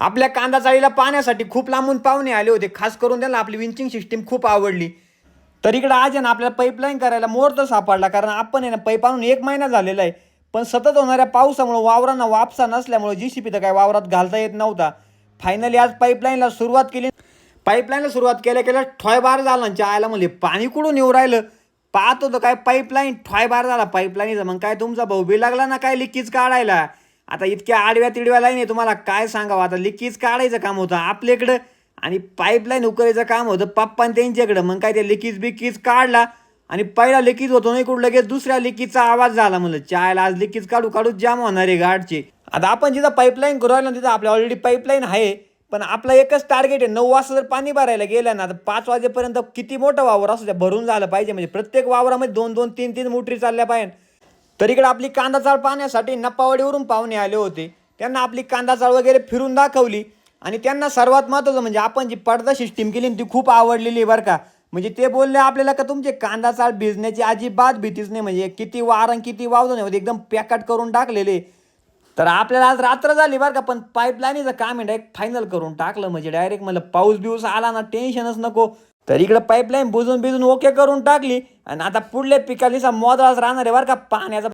आपल्या कांदा चाळीला पाण्यासाठी खूप लांबून पाहुणे आले होते. खास करून त्यांना आपली विंचिंग सिस्टीम खूप आवडली. तर इकडं आज आहे ना आपल्याला पाईपलाईन करायला मुहूर्त सापडला. कारण आपण आहे ना पाईप आणून एक महिना झालेला आहे. पण सतत होणाऱ्या पावसामुळं वावरांना वापसा नसल्यामुळं जी सी पी तर काय वावरात घालता येत नव्हता. फायनली आज पाईपलाईनला सुरुवात केली. पाईपलाईनला सुरुवात केल्या केल्या ठॉयबार झाला आणि आयला म्हणले पाणी कुठून येऊ राहिलं? पाहत होतं काय पाईपलाईन ठॉयबार झाला. पाईपलाईनचा मग काय तुमचा भाऊ बी लागला ना काय लिकीज काढायला? आता इतक्या आडव्या तिडव्या लाईन आहे तुम्हाला काय सांगावं? आता लिकीज काढायचं काम होतं आपल्याकडं आणि पाईपलाईन उकरायचं काम होतं पप्पा आणि त्यांच्याकडं. मग काय ते लिकीज बिकीज काढला आणि पहिला लिकीज होतो नाही कुठं लगेच दुसऱ्या लिकीजचा आवाज झाला म्हणलं चायला आज लिकीज काढू काढू जाम होणार आहे गाडचे. आता आपण जिथं पाईपलाईन करू ना तिथं आपल्या ऑलरेडी पाईपलाईन आहे पण आपला एकच टार्गेट आहे नऊ वाजता जर पाणी भरायला गेलं ना तर पाच वाजेपर्यंत किती मोठं वावर असू द्या भरून झालं पाहिजे. म्हणजे प्रत्येक वावरामध्ये दोन दोन तीन तीन मोटरी चालल्या पाहिजे तर इकडे आपली कांदा चाळ पाहण्यासाठी नप्पावाडीवरून पाहुणे आले होते. त्यांना आपली कांदा चाळ वगैरे फिरून दाखवली. आणि त्यांना सर्वात महत्त्वाचं म्हणजे आपण जी पडदा सिस्टीम केली ती खूप आवडलेली आहे बरं का. म्हणजे ते बोलले आपल्याला का तुमचे कांदा चाळ भिजण्याची अजिबात भीतीच नाही. म्हणजे किती वार आणि किती वावजून नाही एकदम पॅकट करून टाकलेले. तर आपल्याला आज रात्र झाली बरं का. पण पाईपलाईनीचं काम आहे डायरेक्ट फायनल करून टाकलं. म्हणजे डायरेक्ट मला पाऊस बिऊस आला ना टेन्शनच नको. तर इकडं पाईपलाईन बुजून बिजून ओके करून टाकली. आणि आता पुढल्या पिकालीचा मोदळाच राहणार आहे बरं का. पाण्याचा